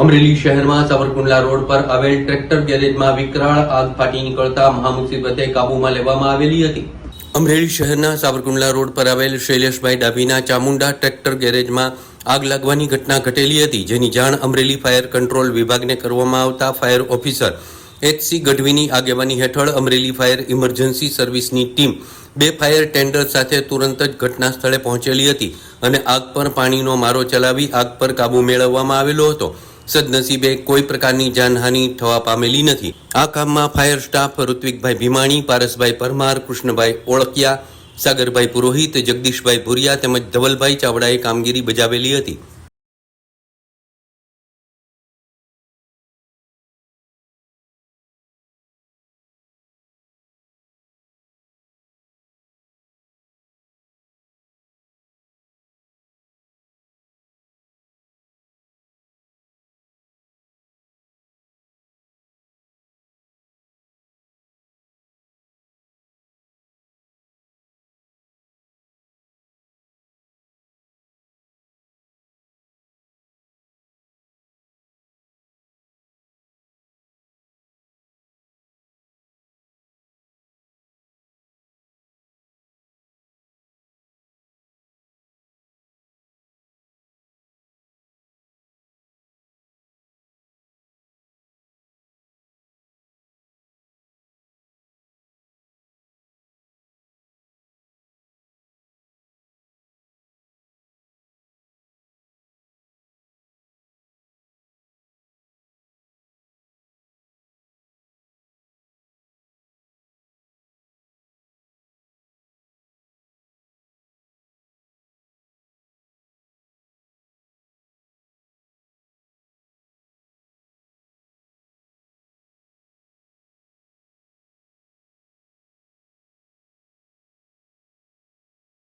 અમરેલી શહેરમાં સાવરકુંડલા રોડ પર આવેલ ટ્રેક્ટર ગેરેજમાં વિકરાળ આગ ફાટી નીકળતા મહામુસીબતે કાબૂમાં લેવામાં આવેલી હતી. અમરેલી શહેરના સાવરકુંડલા રોડ પર આવેલ શૈલેષભાઈ ડાભીના ચામુંડા ટ્રેક્ટર ગેરેજમાં આગ લાગવાની ઘટના ઘટેલી હતી, જેની જાણ અમરેલી ફાયર કંટ્રોલ વિભાગને કરવામાં આવતા ફાયર ઓફિસર એચસી ગઢવીની આગેવાની હેઠળ અમરેલી ફાયર ઇમરજન્સી સર્વિસની ટીમ બે ફાયર ટેન્ડર સાથે તુરંત જ ઘટના સ્થળે પહોંચેલી હતી અને આગ પર પાણીનો મારો ચલાવી આગ પર કાબુ મેળવવામાં આવેલો હતો. સદનસીબે કોઈ પ્રકારની જાનહાનિ થવા પામેલી નથી. આ કામમાં ફાયર સ્ટાફ ઋત્વિકભાઈ ભીમાણી, પારસભાઈ પરમાર, કૃષ્ણભાઈ ઓળકિયા, સાગરભાઈ પુરોહિત, જગદીશભાઈ ભુરિયા તેમજ ધવલભાઈ ચાવડાએ કામગીરી બજાવેલી હતી.